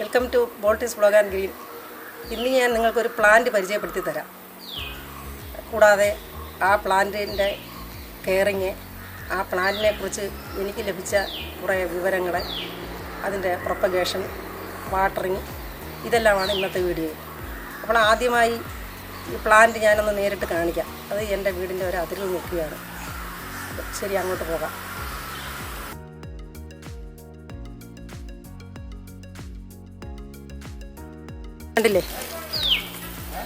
Welcome to Bolties blog and green ഇന്ന് ഞാൻ നിങ്ങൾക്കൊരു പ്ലാന്റ് പരിചയപ്പെടുത്തി തരാം കൂടാതെ ആ പ്ലാന്റിന്റെ കെയറിങ് ആ പ്ലാന്റിനെ കുറിച്ച് എനിക്ക് ലഭിച്ച കുറേ വിവരങ്ങൾ അതിന്റെ പ്രൊപ്പഗേഷൻ വാട്ടറിങ് ഇതെല്ലാമാണ് ഇന്നത്തെ വീഡിയോ അപ്പോൾ ആദ്യമായി ഈ പ്ലാന്റ് ഞാനൊന്ന് നേരിട്ട് കാണിക്കാം. അത് എന്റെ വീടിന്റെ ഒരു അതിരിൽ നിൽക്കുകയാണ്. ശരി അങ്ങോട്ട് പോകാം. കണ്ടില്ലേ?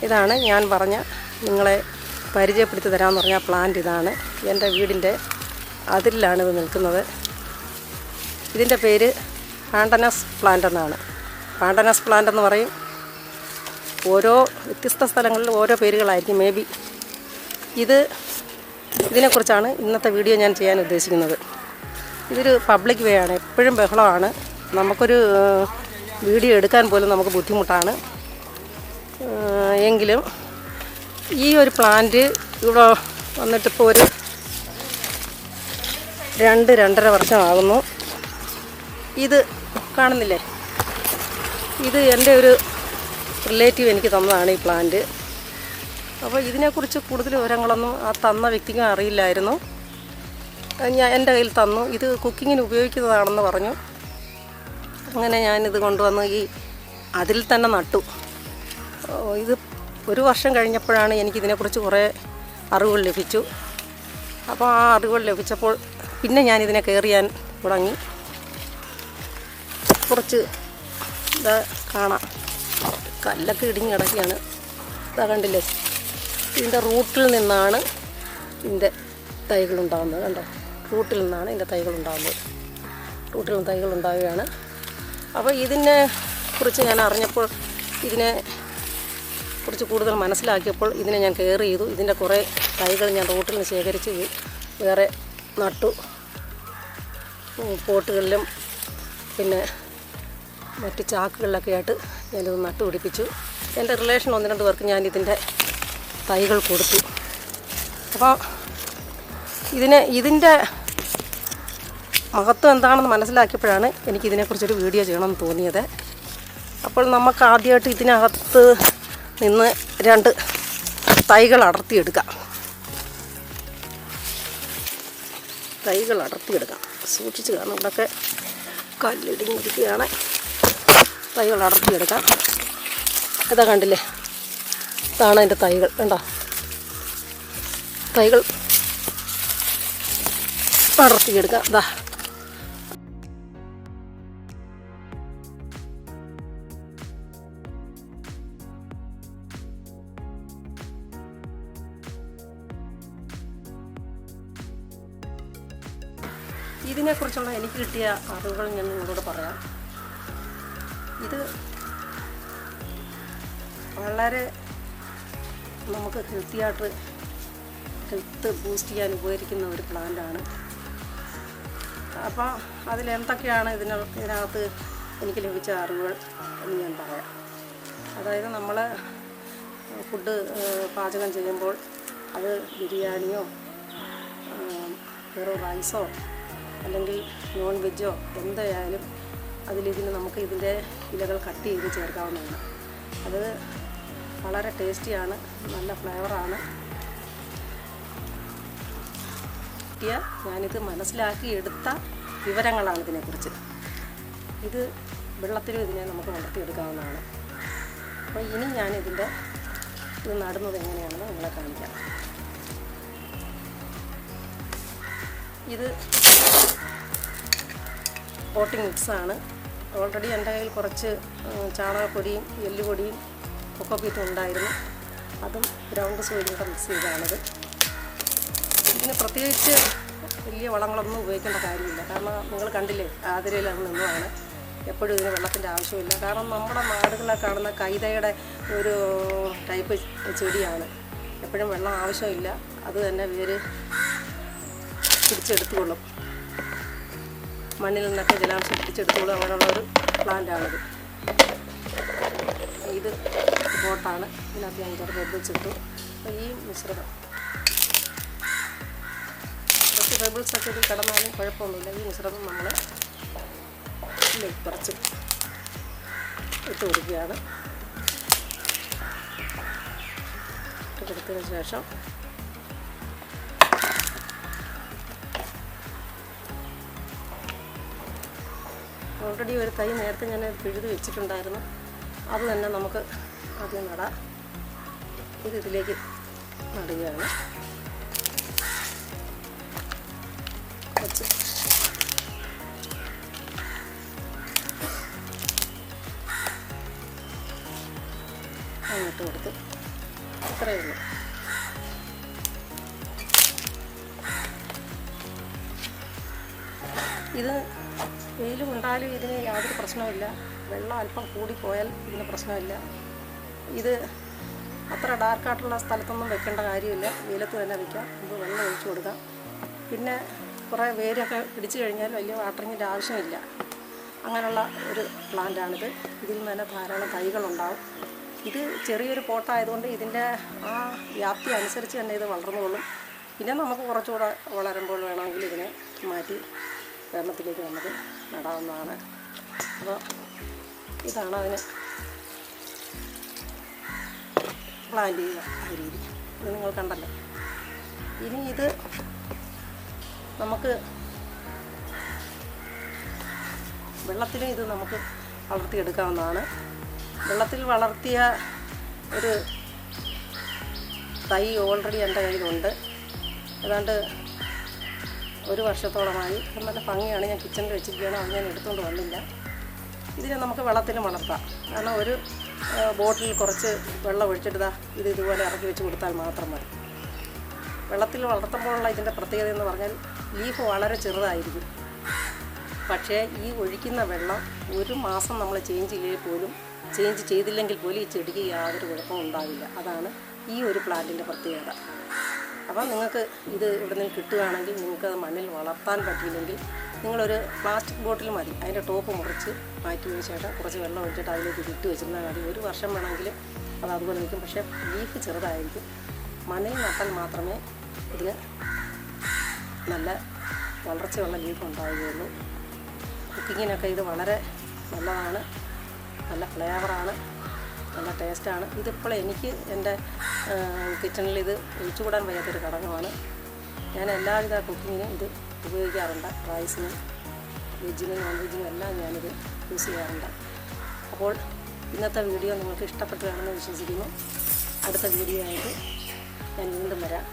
ഇതാണ് ഞാൻ പറഞ്ഞ നിങ്ങളെ പരിചയപ്പെടുത്തി തരാമെന്ന് പറഞ്ഞ പ്ലാന്റ് ഇതാണ്. എന്റെ വീടിന്റെ അതിലാണ് ഇത് നിൽക്കുന്നത്. ഇതിന്റെ പേര് പാണ്ടനസ് പ്ലാന്റ് എന്നാണ്. പാണ്ടനസ് പ്ലാന്റ് എന്ന് പറയും. ഓരോ വ്യത്യസ്ത സ്ഥലങ്ങളിൽ ഓരോ പേരുകളായിരിക്കും. മേ ബി ഇത് ഇതിനെക്കുറിച്ചാണ് ഇന്നത്തെ വീഡിയോ ഞാൻ ചെയ്യാൻ ഉദ്ദേശിക്കുന്നത്. ഇതൊരു പബ്ലിക് വേ ആണ്. എപ്പോഴും ബഹളമാണ്. നമുക്കൊരു വീഡിയോ എടുക്കാൻ പോലും നമുക്ക് ബുദ്ധിമുട്ടാണ്. എങ്കിലും ഈ ഒരു പ്ലാന്റ് ഇവിടെ വന്നിട്ടിപ്പോൾ ഒരു രണ്ട് രണ്ടര വർഷമാകുന്നു. ഇത് കാണുന്നില്ലേ? ഇത് എന്റെ ഒരു റിലേറ്റീവ് എനിക്ക് തന്നതാണ് ഈ പ്ലാന്റ്. അപ്പോൾ ഇതിനെക്കുറിച്ച് കൂടുതൽ വിവരങ്ങളൊന്നും ആ തന്ന വ്യക്തിക്ക് അറിയില്ലായിരുന്നു. ഞാൻ എന്റെ കയ്യിൽ തന്നു. ഇത് കുക്കിങ്ങിന് ഉപയോഗിക്കുന്നതാണെന്ന് പറഞ്ഞു. അങ്ങനെ ഞാനിത് കൊണ്ടുവന്ന് ഈ അതിൽ തന്നെ നട്ടു. ഇത് ഒരു വർഷം കഴിഞ്ഞപ്പോഴാണ് എനിക്കിതിനെക്കുറിച്ച് കുറേ അറിവുകൾ ലഭിച്ചു. അപ്പോൾ ആ അറിവുകൾ ലഭിച്ചപ്പോൾ പിന്നെ ഞാനിതിനെ കയറിയാൻ തുടങ്ങി. കുറച്ച് ഇതാ കാണാം. കല്ലൊക്കെ ഇടിഞ്ഞ് കിടക്കുകയാണ്. ഇതാ കണ്ടില്ലേ? ഇതിന്റെ റൂട്ടിൽ നിന്നാണ് ഇതിന്റെ തൈകൾ ഉണ്ടാകുന്നത് കണ്ടോ? റൂട്ടിൽ നിന്നാണ് ഇതിന്റെ തൈകൾ ഉണ്ടാകുന്നത് റൂട്ടിൽ നിന്ന് തൈകൾ ഉണ്ടാവുകയാണ് അപ്പോൾ ഇതിനെ കുറിച്ച് ഞാൻ അറിഞ്ഞപ്പോൾ ഇതിനെ കുറിച്ച് കൂടുതൽ മനസ്സിലാക്കിയപ്പോൾ ഇതിനെ ഞാൻ കെയർ ചെയ്തു. ഇതിന്റെ കുറേ തൈകൾ ഞാൻ റോട്ടിൽ നിന്ന് ശേഖരിച്ച് വേറെ നട്ടു. പോട്ടുകളിലും പിന്നെ മറ്റ് ചാക്കുകളിലൊക്കെ ആയിട്ട് ഞാനിത് നട്ടുപിടിപ്പിച്ചു എന്റെ റിലേഷൻ ഒന്ന് രണ്ട് പേർക്ക് ഞാൻ ഇതിന്റെ തൈകൾ കൊടുത്തു. അപ്പോൾ ഇതിനെ ഇതിന്റെ മഹത്വം എന്താണെന്ന് മനസ്സിലാക്കിയപ്പോഴാണ് എനിക്കിതിനെക്കുറിച്ചൊരു വീഡിയോ ചെയ്യണമെന്ന് തോന്നിയത്. അപ്പോൾ നമുക്ക് ആദ്യമായിട്ട് ഇതിനകത്ത് നിന്ന് രണ്ട് തൈകൾ അടർത്തിയെടുക്കാം. തൈകൾ അടർത്തിയെടുക്കാം. സൂക്ഷിച്ച് കാരണം ഇവിടെയൊക്കെ കല്ലിടിഞ്ഞിരിക്കുകയാണ്. തൈകൾ അടർത്തിയെടുക്കാം. ഇതാ കണ്ടില്ലേ? ഇതാണ് അതിന്റെ തൈകൾ. കണ്ടോ? തൈകൾ അടർത്തിയെടുക്കാം. ഇതാ. ഇതിനെക്കുറിച്ചുള്ള എനിക്ക് കിട്ടിയ അറിവുകൾ ഞാൻ നിങ്ങളോട് പറയാം. ഇത് വളരെ നമുക്ക് ഹെൽത്തിയായിട്ട് ഹെൽത്ത് ബൂസ്റ്റ് ചെയ്യാൻ ഉപകരിക്കുന്ന ഒരു പ്ലാന്റാണ്. അപ്പോൾ അതിലെന്തൊക്കെയാണ് ഇതിന ഇതിനകത്ത് എനിക്ക് ലഭിച്ച അറിവുകൾ എന്ന് ഞാൻ പറയാം. അതായത് നമ്മൾ ഫുഡ് പാചകം ചെയ്യുമ്പോൾ അത് ബിരിയാണിയോ വെറും റൈസോ അല്ലെങ്കിൽ നോൺ വെജോ എന്തായാലും അതിലിതിന് നമുക്ക് ഇതിന്റെ ഇലകൾ കട്ട് ചെയ്ത് ചേർക്കാവുന്നതാണ്. അത് വളരെ ടേസ്റ്റിയാണ് നല്ല ഫ്ലേവറാണ്. കിട്ടിയ ഞാനിത് മനസ്സിലാക്കി എടുത്ത വിവരങ്ങളാണ് ഇതിനെക്കുറിച്ച്. ഇത് വെള്ളത്തിലും ഇതിനെ നമുക്ക് വളർത്തിയെടുക്കാവുന്നതാണ്. അപ്പോൾ ഇനി ഞാനിതിന്റെ ഇത് നടുന്നത് എങ്ങനെയാണെന്ന് നിങ്ങളെ കാണിക്കാം. ഇത് പോട്ടിംഗ് മിക്സാണ് ഓൾറെഡി എന്റെ കയ്യിൽ കുറച്ച് ചാണകപ്പൊടിയും എല്ലുപൊടിയും കൊക്കോപ്പീറ്റും ഉണ്ടായിരുന്നു. അതും ഗ്രൗണ്ട് സോയിലൂടെ മിക്സ് ചെയ്താണിത്. ഇതിന് പ്രത്യേകിച്ച് വലിയ വളങ്ങളൊന്നും ഉപയോഗിക്കേണ്ട കാര്യമില്ല. കാരണം നിങ്ങൾ കണ്ടില്ലേ ആതിരയിലാണ് നിന്നുമാണ് എപ്പോഴും ഇതിന് വെള്ളത്തിന്റെ ആവശ്യമില്ല. കാരണം നമ്മുടെ നാടുകളിൽ കാണുന്ന കൈതയുടെ ഒരു ടൈപ്പ് ചെടിയാണ്. എപ്പോഴും വെള്ളം ആവശ്യമില്ല. അത് തന്നെ വേര് പിടിച്ചെടുത്തുകൊള്ളും. മണ്ണിൽ നിന്നൊക്കെ ജലാംശം പിടിച്ചെടുത്തോളും അങ്ങനെയുള്ള ഒരു പ്ലാന്റാണിത്. ഇത് ബോട്ടാണ്. ഇതിനകത്ത് ഞാൻ ചെറുപ്പം അപ്പോൾ ഈ മിശ്രിതം. കുറച്ച് പെബിൾസ് ഒക്കെ ഇതിൽ കിടന്നാലും കുഴപ്പമൊന്നുമില്ല. ഈ മിശ്രിതം നമ്മൾ കുറച്ച് ഇട്ട് കൊടുക്കുകയാണ്. ഇട്ട് കൊടുത്തതിന് ശേഷം ഓൾറെഡി ഒരു തൈ നേരത്തെ ഞാൻ പിഴുത് വെച്ചിട്ടുണ്ടായിരുന്നു. അത് തന്നെ നമുക്ക് ആദ്യം നടാം. ഇത് ഇതിലേക്ക് നടുകയാണ്. അങ്ങോട്ട് കൊടുത്ത് ഇത്രയേ ഉള്ളൂ. ഇത് വെയിൽ കൊണ്ടാലും ഇതിന് യാതൊരു പ്രശ്നവുമില്ല. വെള്ളം അല്പം കൂടിപ്പോയാൽ ഇതിന് പ്രശ്നമില്ല. ഇത് അത്ര ഡാർക്കായിട്ടുള്ള സ്ഥലത്തൊന്നും വെക്കേണ്ട കാര്യമില്ല. വെയിലത്ത് തന്നെ വയ്ക്കാം നമുക്ക് വെള്ളം ഒഴിച്ചു കൊടുക്കാം. പിന്നെ കുറേ വേരൊക്കെ പിടിച്ചു കഴിഞ്ഞാൽ വലിയ വാട്ടറിങ്ങിന്റെ ആവശ്യമില്ല. അങ്ങനെയുള്ള ഒരു പ്ലാന്റാണിത് ഇതിൽ നിന്ന് തന്നെ ധാരാളം തൈകളുണ്ടാവും. ഇത് ചെറിയൊരു പോട്ടായതുകൊണ്ട് ഇതിന്റെ ആ വ്യാപ്തി അനുസരിച്ച് തന്നെ ഇത് വളർന്നുകൊള്ളും. പിന്നെ നമുക്ക് കുറച്ചുകൂടെ വളരുമ്പോൾ വേണമെങ്കിൽ ഇതിനെ മാറ്റി വെള്ളത്തിലേക്ക് നമുക്ക് നടാവുന്നതാണ്. അപ്പോൾ ഇതാണ് അതിന് പ്ലാൻ ചെയ്യുക ആ രീതി. ഇത് നിങ്ങൾ കണ്ടല്ലോ. ഇനി ഇത് നമുക്ക് വെള്ളത്തിൽ ഇത് നമുക്ക് വളർത്തിയെടുക്കാവുന്നതാണ്. വെള്ളത്തിൽ വളർത്തിയ ഒരു തൈ ഓൾറെഡി എന്റെ കയ്യിലുണ്ട്. ഏതാണ്ട് ഒരു വർഷത്തോളമായി. നല്ല ഭംഗിയാണ്. ഞാൻ കിച്ചണിൽ വെച്ചിരിക്കുകയാണ്. അത് ഞാൻ എടുത്തുകൊണ്ട് വന്നില്ല. ഇതിനെ നമുക്ക് വെള്ളത്തിൽ വളർത്താം. കാരണം ഒരു ബോട്ടിൽ കുറച്ച് വെള്ളം ഒഴിച്ചിട്ട് ഇത് ഇതുപോലെ ഇറക്കി വെച്ച് കൊടുത്താൽ മാത്രം മതി. വെള്ളത്തിൽ വളർത്തുമ്പോഴുള്ള ഇതിന്റെ പ്രത്യേകത എന്ന് പറഞ്ഞാൽ ലീഫ് വളരെ ചെറുതായിരിക്കും. പക്ഷേ ഈ ഒഴിക്കുന്ന വെള്ളം ഒരു മാസം നമ്മൾ ചേഞ്ച് ചെയ്യേ പോലും ചേഞ്ച് ചെയ്തില്ലെങ്കിൽ പോലും ഈ ചെടിക്ക് യാതൊരു കുഴപ്പവും ഉണ്ടാവില്ല. അതാണ് ഈ ഒരു പ്ലാന്റിന്റെ പ്രത്യേകത. അപ്പം നിങ്ങൾക്ക് ഇത് ഇവിടെ നിന്ന് കിട്ടുകയാണെങ്കിൽ നിങ്ങൾക്ക് അത് മണ്ണിൽ വളർത്താൻ പറ്റിയില്ലെങ്കിൽ നിങ്ങളൊരു പ്ലാസ്റ്റിക് ബോട്ടിൽ മതി. അതിന്റെ ടോപ്പ് മുറിച്ച് മാറ്റിയതിന് ശേഷം കുറച്ച് വെള്ളം ഒഴിച്ചിട്ട് അതിലേക്ക് ഇട്ട് വെച്ചിരുന്നാൽ മതി. ഒരു വർഷം വേണമെങ്കിലും അത് അതുപോലെ നിൽക്കും. പക്ഷേ ലീഫ് ചെറുതായിരിക്കും. മണ്ണിൽ നട്ടാൽ മാത്രമേ ഇതിന് നല്ല വളർച്ചയുള്ള ലീഫ് ഉണ്ടാവുകയുള്ളൂ. കുക്കിങ്ങിനൊക്കെ ഇത് വളരെ നല്ലതാണ്. നല്ല ഫ്ലേവറാണ് നല്ല ടേസ്റ്റാണ്. ഇതിപ്പോൾ എനിക്ക് എന്റെ കിച്ചണിൽ ഇത് ഒഴിച്ചുകൂടാൻ വയ്യാത്തൊരു ഘടകമാണ്. ഞാൻ എല്ലാവിധ കുക്കിങ്ങിനും ഇത് ഉപയോഗിക്കാറുണ്ട്. റൈസിനും വെജിനും നോൺ വെജിനും എല്ലാം ഞാനിത് യൂസ് ചെയ്യാറുണ്ട്. അപ്പോൾ ഇന്നത്തെ വീഡിയോ നിങ്ങൾക്ക് ഇഷ്ടപ്പെട്ടു കാണുമെന്ന് വിശ്വസിക്കുന്നു. അടുത്ത വീഡിയോ ആയിട്ട് ഞാൻ വീണ്ടും വരാം.